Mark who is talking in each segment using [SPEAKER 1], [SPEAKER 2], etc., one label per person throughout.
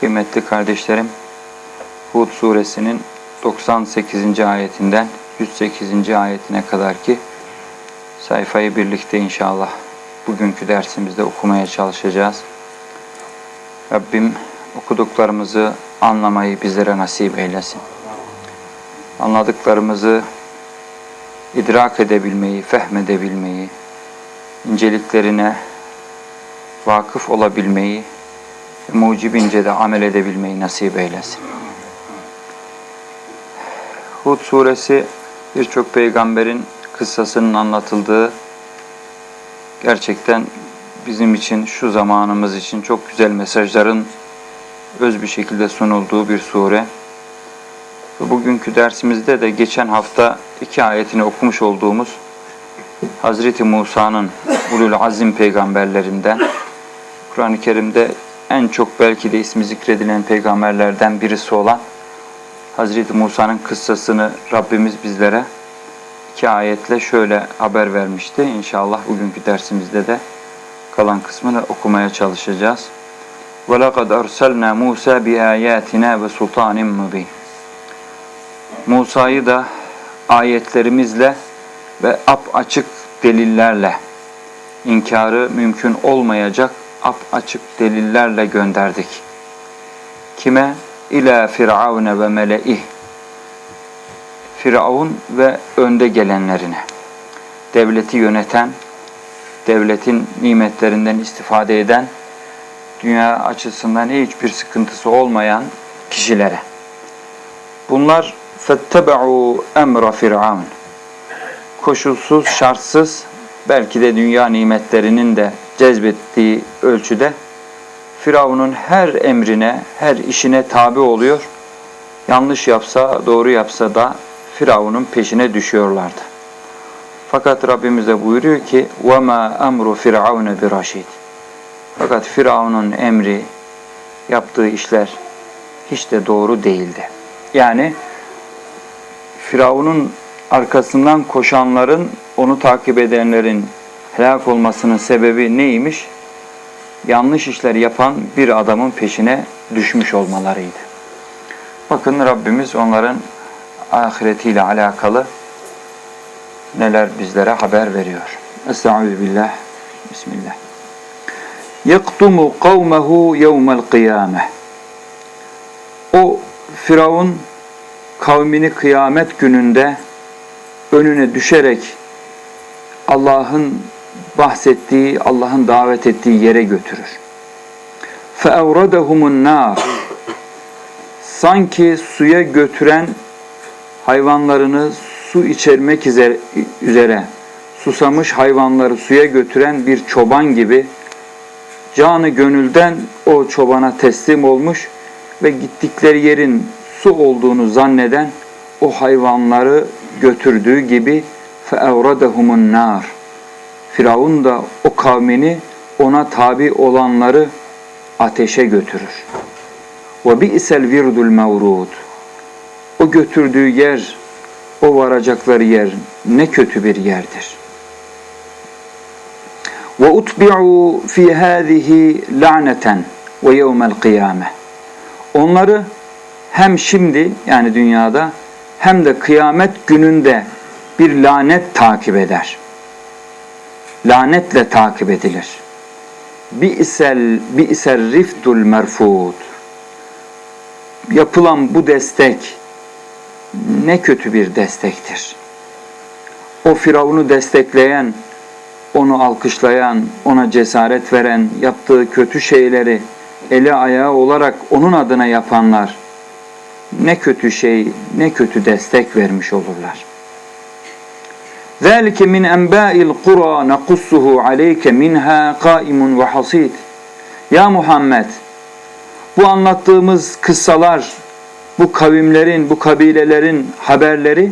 [SPEAKER 1] Kıymetli kardeşlerim, Hud suresinin 98. ayetinden 108. ayetine kadar ki sayfayı birlikte inşallah bugünkü dersimizde okumaya çalışacağız. Rabbim okuduklarımızı anlamayı bizlere nasip eylesin. Anladıklarımızı idrak edebilmeyi, fehmedebilmeyi, inceliklerine vakıf olabilmeyi mucibince de amel edebilmeyi nasip eylesin. Hud suresi birçok peygamberin kıssasının anlatıldığı gerçekten bizim için şu zamanımız için çok güzel mesajların öz bir şekilde sunulduğu bir sure. Bugünkü dersimizde de geçen hafta iki ayetini okumuş olduğumuz Hazreti Musa'nın Ulul Azim peygamberlerinden Kur'an-ı Kerim'de en çok belki de ismi zikredilen peygamberlerden birisi olan Hazreti Musa'nın kıssasını Rabbimiz bizlere iki ayetle şöyle haber vermişti. İnşallah bugünkü dersimizde de kalan kısmını okumaya çalışacağız. وَلَقَدْ أَرْسَلْنَا مُوسَى بِآيَاتِنَا وَسُلْطَانٍ مُبِينٍ Musa'yı da ayetlerimizle ve ap açık delillerle inkarı mümkün olmayacak ap açık delillerle gönderdik. Kime? İlâ firavune ve meleih. Firavun ve önde gelenlerine. Devleti yöneten, devletin nimetlerinden istifade eden, dünya açısından hiçbir sıkıntısı olmayan kişilere. Bunlar fettebe'u emra firavun. Koşulsuz, şartsız, belki de dünya nimetlerinin de cezbettiği ölçüde Firavun'un her emrine, her işine tabi oluyor. Yanlış yapsa, doğru yapsa da Firavun'un peşine düşüyorlardı. Fakat Rabbimiz de buyuruyor ki وَمَا أَمْرُ فِرْعَوْنَ بِرَشِيدٍ Fakat Firavun'un emri, yaptığı işler hiç de doğru değildi. Yani Firavun'un arkasından koşanların, onu takip edenlerin helak olmasının sebebi neymiş? Yanlış işler yapan bir adamın peşine düşmüş olmalarıydı. Bakın Rabbimiz onların ahiretiyle alakalı neler bizlere haber veriyor. Estaizu billah. Bismillah. Yaktumu kavmehu yevmel kıyame. O Firavun kavmini kıyamet gününde önüne düşerek Allah'ın bahsettiği, Allah'ın davet ettiği yere götürür. فَاَوْرَدَهُمُ النَّارِ Sanki suya götüren hayvanlarını su içermek üzere susamış hayvanları suya götüren bir çoban gibi canı gönülden o çobana teslim olmuş ve gittikleri yerin su olduğunu zanneden o hayvanları götürdüğü gibi فَاَوْرَدَهُمُ النَّارِ Firavun da o kavmini ona tabi olanları ateşe götürür. Ve bi'sel virdul mevrud. O götürdüğü yer, o varacakları yer ne kötü bir yerdir. Ve utbi'u fi hadihi la'neten ve yevmel kıyame. Onları hem şimdi yani dünyada hem de kıyamet gününde bir lanet takip eder. Lanetle takip edilir. Bi'sel bi'sel riftul merfud. Yapılan bu destek ne kötü bir destektir. O Firavun'u destekleyen, onu alkışlayan, ona cesaret veren, yaptığı kötü şeyleri eli ayağı olarak onun adına yapanlar ne kötü şey, ne kötü destek vermiş olurlar. ذَلِكَ مِنْ أَنْبَاءِ الْقُرَى نَقُصُّهُ عَلَيْكَ مِنْهَا قَائِمٌ وَحَصِيدٌ Ya Muhammed, bu anlattığımız kıssalar, bu kavimlerin, bu kabilelerin haberleri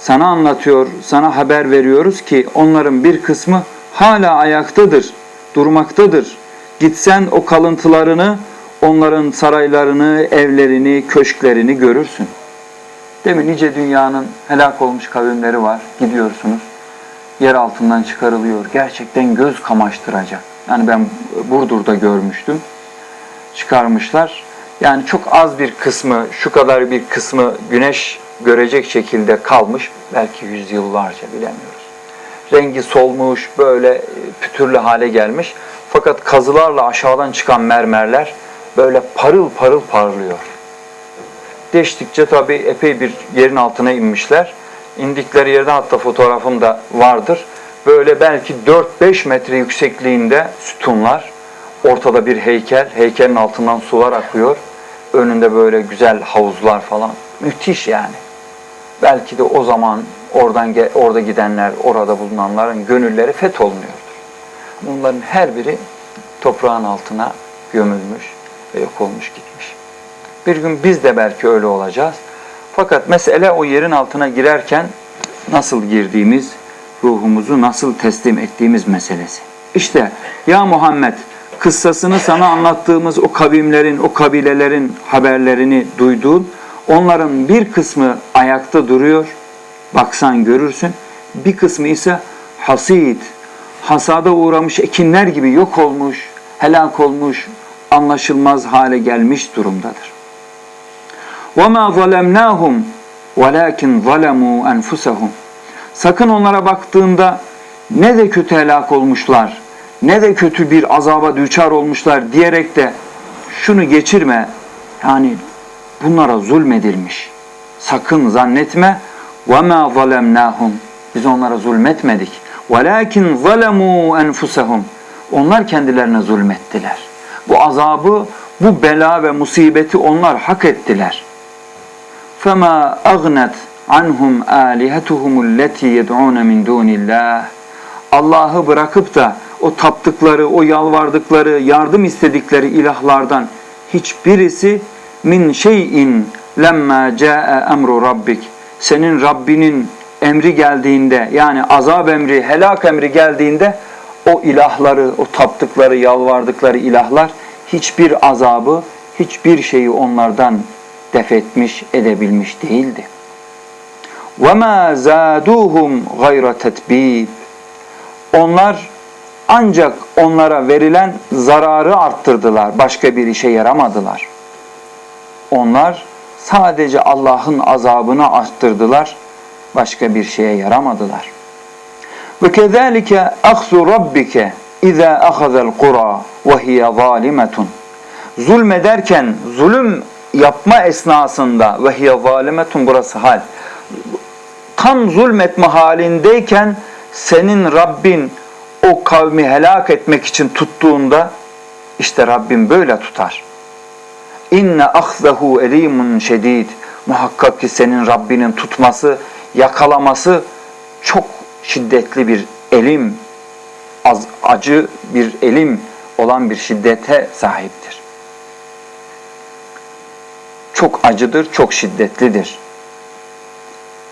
[SPEAKER 1] sana anlatıyor, sana haber veriyoruz ki onların bir kısmı hala ayaktadır, durmaktadır. Gitsen o kalıntılarını, onların saraylarını, evlerini, köşklerini görürsün. Değil mi? Nice dünyanın helak olmuş kavimleri var. Gidiyorsunuz. Yer altından çıkarılıyor. Gerçekten göz kamaştıracak. Yani ben Burdur'da görmüştüm. çıkarmışlar. Yani çok az bir kısmı, şu kadar bir kısmı güneş görecek şekilde kalmış. Belki yüzyıllarca bilemiyoruz. Rengi solmuş, böyle e, pütürlü hale gelmiş. Fakat kazılarla aşağıdan çıkan mermerler böyle parıl parıl parlıyor. Deştikçe tabii epey bir yerin altına inmişler. İndikleri yerde hatta fotoğrafım da vardır. Böyle belki 4-5 metre yüksekliğinde sütunlar. Ortada bir heykel. Heykelin altından sular akıyor. Önünde böyle güzel havuzlar falan. Müthiş yani. Belki de o zaman oradan orada gidenler, orada bulunanların gönülleri fetholmuyordur. Bunların her biri toprağın altına gömülmüş ve yok olmuş gitmiş. Bir gün biz de belki öyle olacağız. Fakat mesele o yerin altına girerken nasıl girdiğimiz, ruhumuzu nasıl teslim ettiğimiz meselesi. İşte ya Muhammed kıssasını sana anlattığımız o kavimlerin, o kabilelerin haberlerini duyduğun, onların bir kısmı ayakta duruyor, baksan görürsün. Bir kısmı ise hasit, hasada uğramış ekinler gibi yok olmuş, helak olmuş, anlaşılmaz hale gelmiş durumdadır. وَمَا ظَلَمْنَاهُمْ وَلَاكِنْ ظَلَمُوا أَنْفُسَهُمْ Sakın onlara baktığında ne de kötü helak olmuşlar, ne de kötü bir azaba düçar olmuşlar diyerek de şunu geçirme. Yani bunlara zulmedilmiş. Sakın zannetme. وَمَا ظَلَمْنَاهُمْ Biz onlara zulmetmedik. وَلَاكِنْ ظَلَمُوا أَنْفُسَهُمْ Onlar kendilerine zulmettiler. Bu azabı, bu bela ve musibeti onlar hak ettiler. فَمَا أَغْنَتْ عَنْهُمْ آلِهَتُهُمُ الَّتِي يَدْعُونَ مِنْ دُونِ اللّٰهِ Allah'ı bırakıp da o taptıkları, o yalvardıkları, yardım istedikleri ilahlardan hiçbirisi min şeyin lemma caa emru rabbik. Senin Rabbinin emri geldiğinde yani azap emri, helak emri geldiğinde o ilahları, o taptıkları, yalvardıkları ilahlar hiçbir azabı, hiçbir şeyi onlardan def etmiş, edebilmiş değildi. وَمَا زَادُوهُمْ غَيْرَ تَتْب۪يبٍ Onlar ancak onlara verilen zararı arttırdılar. Başka bir işe yaramadılar. Onlar sadece Allah'ın azabını arttırdılar. Başka bir şeye yaramadılar. Ve kezalike ahzu rabbike iza ahazal qura ve hiye zalimetun. Zulmederken zulüm yapma esnasında ve zalimetun burası hal. Tam zulmetme halindeyken senin Rabbin o kavmi helak etmek için tuttuğunda işte Rabbim böyle tutar. İnne ahzahu elimun şedid. Muhakkak ki senin Rabbinin tutması, yakalaması çok şiddetli bir elim, az, acı bir elim olan bir şiddete sahiptir. Çok acıdır, çok şiddetlidir.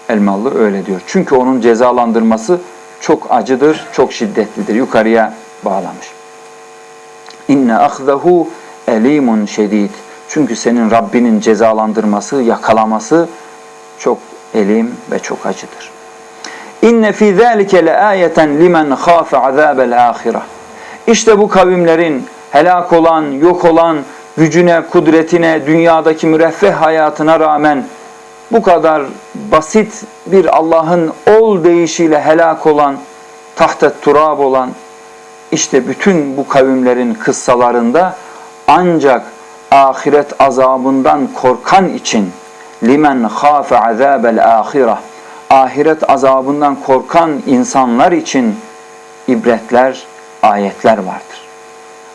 [SPEAKER 1] Elmalı öyle diyor. Çünkü onun cezalandırması çok acıdır, çok şiddetlidir. Yukarıya bağlamış. İnne ahzahu elimun şedid. Çünkü senin Rabbinin cezalandırması, yakalaması çok elim ve çok acıdır. İnne fi zalike leayeten limen khafe azabel ahire. İşte bu kavimlerin helak olan, yok olan gücüne, kudretine, dünyadaki müreffeh hayatına rağmen bu kadar basit bir Allah'ın ol deyişiyle helak olan, tahtet turab olan işte bütün bu kavimlerin kıssalarında ancak ahiret azabından korkan için limen khafe azabel ahire ahiret azabından korkan insanlar için ibretler, ayetler vardır.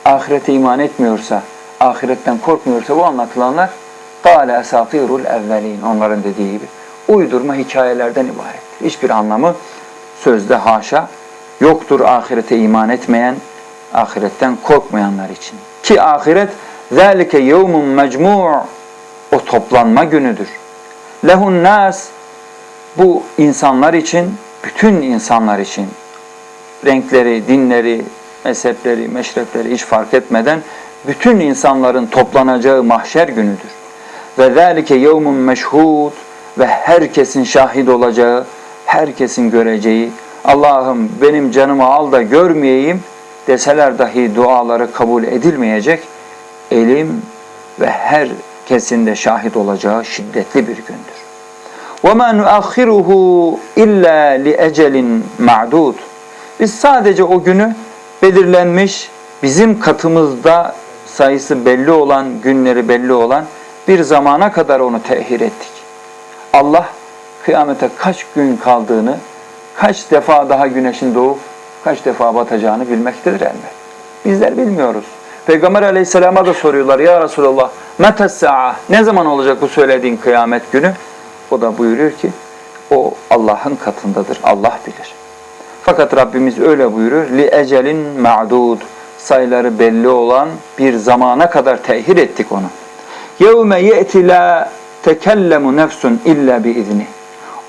[SPEAKER 1] Ahirete iman etmiyorsa, ahiretten korkmuyorsa bu anlatılanlar قَالَ اَسَاطِيرُ الْاَوَّلِينَ Onların dediği gibi uydurma hikayelerden ibarettir. Hiçbir anlamı sözde haşa yoktur ahirete iman etmeyen, ahiretten korkmayanlar için. Ki ahiret ذَٰلِكَ يَوْمٌ مَجْمُوعٌ O toplanma günüdür. لَهُ nas Bu insanlar için, bütün insanlar için renkleri, dinleri, mezhepleri, meşrepleri hiç fark etmeden bütün insanların toplanacağı mahşer günüdür. Ve zâlike yevmun meşhud ve herkesin şahit olacağı, herkesin göreceği, Allah'ım benim canımı al da görmeyeyim deseler dahi duaları kabul edilmeyecek
[SPEAKER 2] elim ve herkesin de şahit olacağı şiddetli bir gündür. وَمَا نُؤَخِّرُهُ اِلَّا لِأَجَلٍ مَعْدُودٍ Biz sadece o günü belirlenmiş, bizim katımızda sayısı belli olan, günleri belli olan bir zamana kadar onu tehir ettik. Allah kıyamete kaç gün kaldığını, kaç defa daha güneşin doğup kaç defa batacağını bilmektedir elbet. Bizler bilmiyoruz. Peygamber aleyhisselama da soruyorlar ya Resulallah metes sa'a ne zaman olacak bu söylediğin kıyamet günü? O da buyuruyor ki o Allah'ın katındadır. Allah bilir. Fakat Rabbimiz öyle buyuruyor. Li ecelin ma'dud. Sayıları belli olan bir zamana kadar tehir ettik onu. Yevme ye'ti la tekellemu nefsun illa bi izni.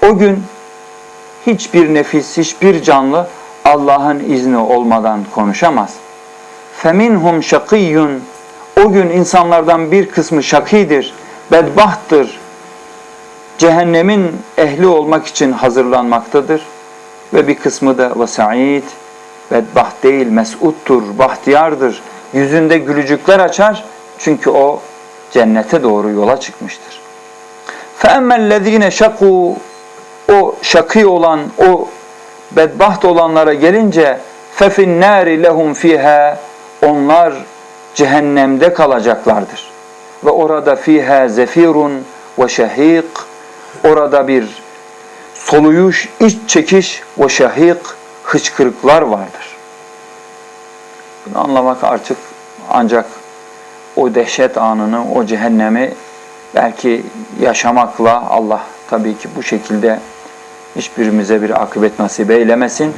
[SPEAKER 2] O gün hiçbir nefis, hiçbir canlı Allah'ın izni olmadan konuşamaz. Feminhum şakiyyun. O gün insanlardan bir kısmı şakidir, bedbahttır. Cehennemin ehli olmak için hazırlanmaktadır. Ve bir kısmı da ve sa'id, bedbaht değil, mesuttur, bahtiyardır. Yüzünde gülücükler açar çünkü o cennete doğru yola çıkmıştır. فَاَمَّا الَّذ۪ينَ شَقُوا O şakî olan, o bedbaht olanlara gelince فَفِي النَّارِ لَهُمْ فِيهَا Onlar cehennemde kalacaklardır. Ve orada fiha zefirun ve şehik orada bir soluyuş, iç çekiş ve şehik hıçkırıklar vardır. Bunu anlamak artık ancak o dehşet anını, o cehennemi belki yaşamakla Allah tabii ki bu şekilde hiçbirimize bir akıbet nasip eylemesin.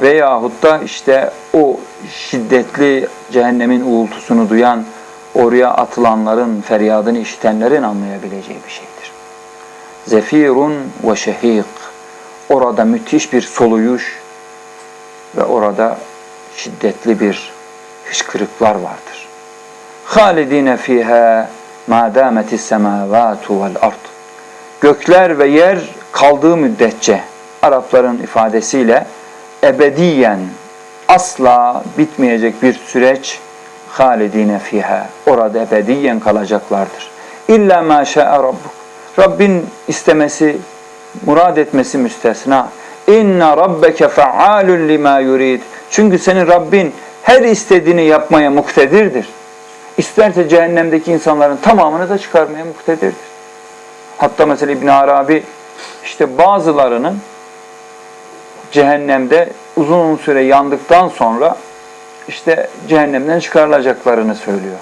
[SPEAKER 2] Veyahut da işte o şiddetli cehennemin uğultusunu duyan, oraya atılanların, feryadını işitenlerin anlayabileceği bir şeydir. Zefirun ve şehik. Orada müthiş bir soluyuş ve orada şiddetli bir hışkırıklar vardır. Halidine fiha ma dametis semavatu vel ard. Gökler ve yer kaldığı müddetçe Arapların ifadesiyle ebediyen asla bitmeyecek bir süreç halidine fiha. Orada ebediyen kalacaklardır. İlla ma şa'a rabbuk. Rabbin istemesi, murad etmesi müstesna. İnna rabbeke fa'alun lima yurid. Çünkü senin Rabbin her istediğini yapmaya muktedirdir. İsterse cehennemdeki insanların tamamını da çıkarmaya muktedirdir. Hatta mesela İbn Arabi işte bazılarının cehennemde uzun süre yandıktan sonra işte cehennemden çıkarılacaklarını söylüyor.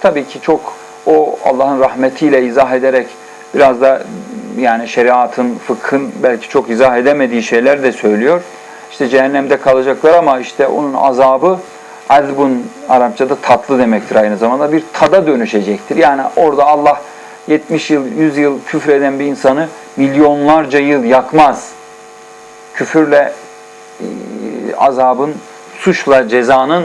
[SPEAKER 2] Tabii ki çok o Allah'ın rahmetiyle izah ederek biraz da yani şeriatın, fıkhın belki çok izah edemediği şeyler de söylüyor. İşte cehennemde kalacaklar ama işte onun azabı azbun Arapçada tatlı demektir aynı zamanda. Bir tada dönüşecektir. Yani orada Allah 70 yıl, 100 yıl küfreden bir insanı milyonlarca yıl yakmaz. Küfürle e, azabın, suçla cezanın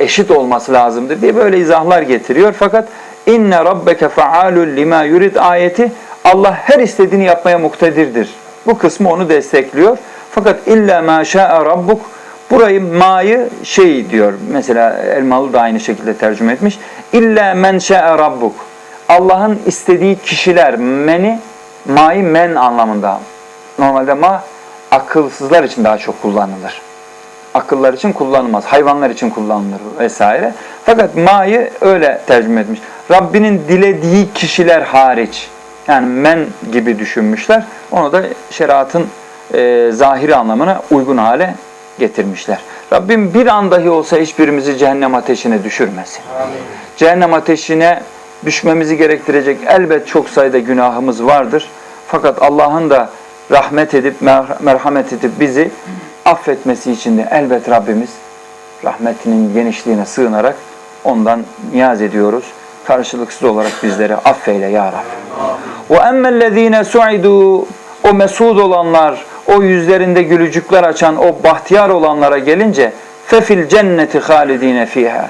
[SPEAKER 2] eşit olması lazımdır diye böyle izahlar getiriyor. Fakat inne rabbeke faalul lima yurid ayeti Allah her istediğini yapmaya muktedirdir. Bu kısmı onu destekliyor. Fakat illa ma şa'a rabbuk burayı ma'yı şey diyor. Mesela Elmalı da aynı şekilde tercüme etmiş. İlla men şa'a rabbuk. Allah'ın istediği kişiler meni ma'yı men anlamında. Normalde ma akılsızlar için daha çok kullanılır. Akıllar için kullanılmaz. Hayvanlar için kullanılır vesaire. Fakat ma'yı öyle tercüme etmiş. Rabbinin dilediği kişiler hariç. Yani men gibi düşünmüşler. Onu da şeriatın e, zahiri anlamına uygun hale getirmişler. Rabbim bir an dahi olsa hiçbirimizi cehennem ateşine düşürmesin.
[SPEAKER 3] Amin.
[SPEAKER 2] Cehennem ateşine düşmemizi gerektirecek elbet çok sayıda günahımız vardır. Fakat Allah'ın da rahmet edip mer- merhamet edip bizi affetmesi için de elbet Rabbimiz rahmetinin genişliğine sığınarak ondan niyaz ediyoruz. Karşılıksız olarak bizleri affeyle ya Rabbi. Ve emmellezine su'idu o mesud olanlar, o yüzlerinde gülücükler açan, o bahtiyar olanlara gelince fefil cenneti halidine fiha.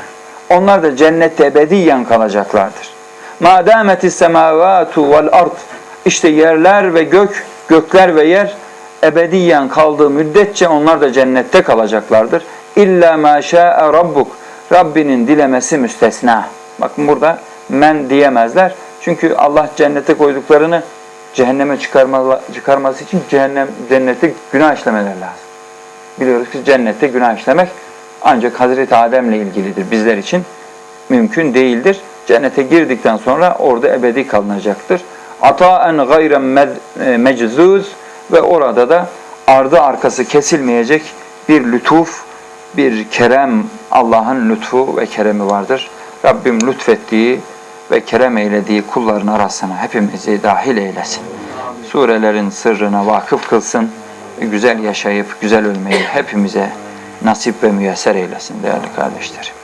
[SPEAKER 2] Onlar da cennette ebediyen kalacaklardır. Ma dametis semavatu vel ard. İşte yerler ve gök, gökler ve yer ebediyen kaldığı müddetçe onlar da cennette kalacaklardır. İlla ma şa'e rabbuk. Rabbinin dilemesi müstesna. Bakın burada men diyemezler. Çünkü Allah cennete koyduklarını cehenneme çıkarma, çıkarması için cehennem cennette günah işlemeler lazım. Biliyoruz ki cennette günah işlemek ancak Hazreti Adem'le ilgilidir. Bizler için mümkün değildir. Cennete girdikten sonra orada ebedi kalınacaktır. Ataen gayren e, meczuz ve orada da ardı arkası kesilmeyecek bir lütuf, bir kerem, Allah'ın lütfu ve keremi vardır. Rabbim lütfettiği ve kerem eylediği kulların arasına hepimizi dahil eylesin. Surelerin sırrına vakıf kılsın ve güzel yaşayıp güzel ölmeyi hepimize nasip ve müyesser eylesin değerli kardeşlerim.